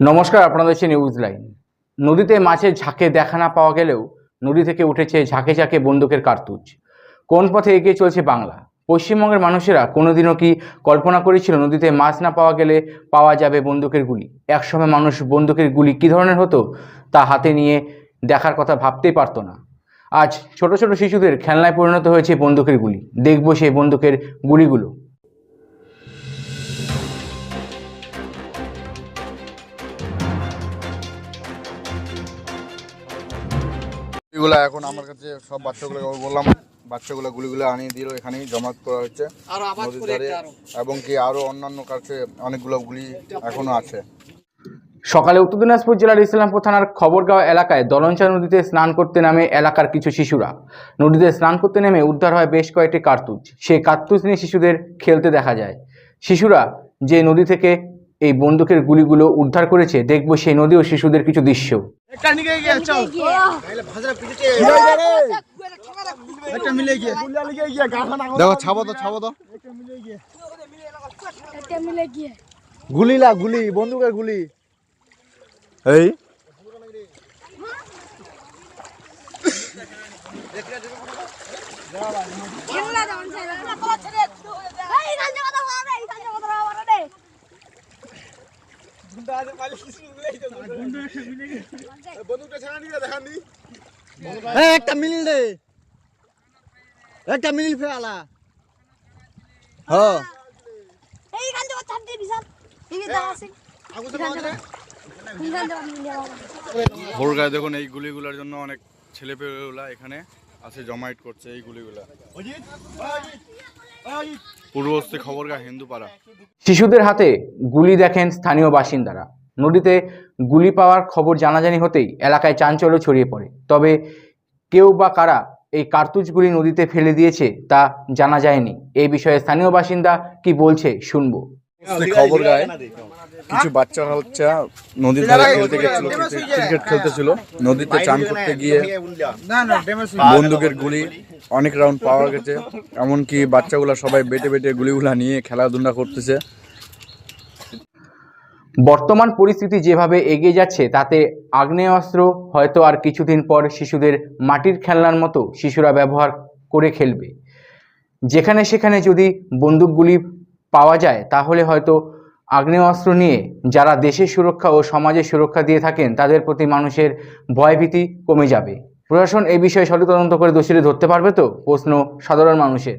নমস্কার, আপনাদের হচ্ছে নিউজ লাইন নদীতে মাছের ঝাঁকে দেখা না পাওয়া গেলেও নদী থেকে উঠেছে ঝাঁকে ঝাঁকে বন্দুকের কার্তুজ। কোন পথে এগিয়ে চলছে বাংলা? পশ্চিমবঙ্গের মানুষেরা কোনোদিনও কি কল্পনা করেছিল নদীতে মাছ না পাওয়া গেলে পাওয়া যাবে বন্দুকের গুলি? একসময় মানুষ বন্দুকের গুলি কী ধরনের হতো তা হাতে নিয়ে দেখার কথা ভাবতেই পারতো না। আজ ছোট ছোট শিশুদের খেলনায় পরিণত হয়েছে বন্দুকের গুলি। দেখব সেই বন্দুকের গুলিগুলো। গুলা এখন আমার কাছে সব বাচ্চাগুলো বললাম বাচ্চাগুলো গুলিগুলো আনিয়ে দিল এখানেই জমা করা হচ্ছে নদীর ধারে এবং কি আরও অন্যান্য কাছে অনেকগুলো গুলি এখনও আছে। সকালে উত্তর দিনাজপুর জেলার ইসলামপুর থানার খবরগাঁও এলাকায় দলঞ্চা নদীতে স্নান করতে নামে এলাকার কিছু শিশুরা। নদীতে স্নান করতে নেমে উদ্ধার হয় বেশ কয়েকটি কার্তুজ। সেই কার্তুজ নিয়ে শিশুদের খেলতে দেখা যায়। শিশুরা যে নদী থেকে এই বন্দুকের গুলিগুলো উদ্ধার করেছে দেখব সেই নদী ও শিশুদের কিছু দৃশ্য। দেখো ছাবো তো ছাবো তো। একটা মিলে গিয়ে। গুলি লা গুলি বন্দুকের গুলি। এই খেলা যেমন ছেলে না বলা ছেলে এই গান কথা বলা এই গান কথা বলা রে একটা মিল দে। একটা মিল ফেলা হ্যাঁ এই গান কথা ছাড় দে বিশাল এই দাও আছে। এই গান কথা ভোরগায় দেখুন এই গুলিগুলার জন্য অনেক ছেলে পেয়েগুলা এখানে আছে জমায়েত করছে এই গুলিগুলা। পূর্বস্থে খবরগা হিন্দুপাড়া। শিশুদের হাতে গুলি দেখেন স্থানীয় বাসিন্দারা। নদীতে গুলি পাওয়ার খবর জানাজানি হতেই এলাকায় চাঞ্চল্য ছড়িয়ে পড়ে। তবে কেউ বা কারা এই কার্তুজগুলি নদীতে ফেলে দিয়েছে তা জানা যায়নি। এই বিষয়ে স্থানীয় বাসিন্দা কি বলছে শুনব। খবর গায়ে কিছু বাচ্চারা হচ্ছে নদীর ধারে খেলতে গেছিল ক্রিকেট খেলতেছিল। নদীতে চান করতে গিয়ে বন্দুকের গুলি অনেক রাউন্ড পাওয়া গেছে। এমনকি বাচ্চাগুলা সবাই বেটে বেটে গুলিগুলা নিয়ে খেলাধুলা করতেছে। বর্তমান পরিস্থিতি যেভাবে এগিয়ে যাচ্ছে, তাতে আগ্নেয়াস্ত্র হয়তো আর কিছুদিন পর শিশুদের মাটির খেলনার মতো শিশুরা ব্যবহার করে খেলবে। যেখানে সেখানে যদি বন্দুকগুলি পাওয়া যায়, তাহলে হয়তো আগ্নেয়াস্ত্র নিয়ে যারা দেশের সুরক্ষা ও সমাজের সুরক্ষা দিয়ে থাকেন, তাদের প্রতি মানুষের ভয়ভীতি কমে যাবে। প্রশাসন এই বিষয়ে সঠিক তদন্ত করে দোষীদের ধরতে পারবে তো? প্রশ্ন সাধারণ মানুষের।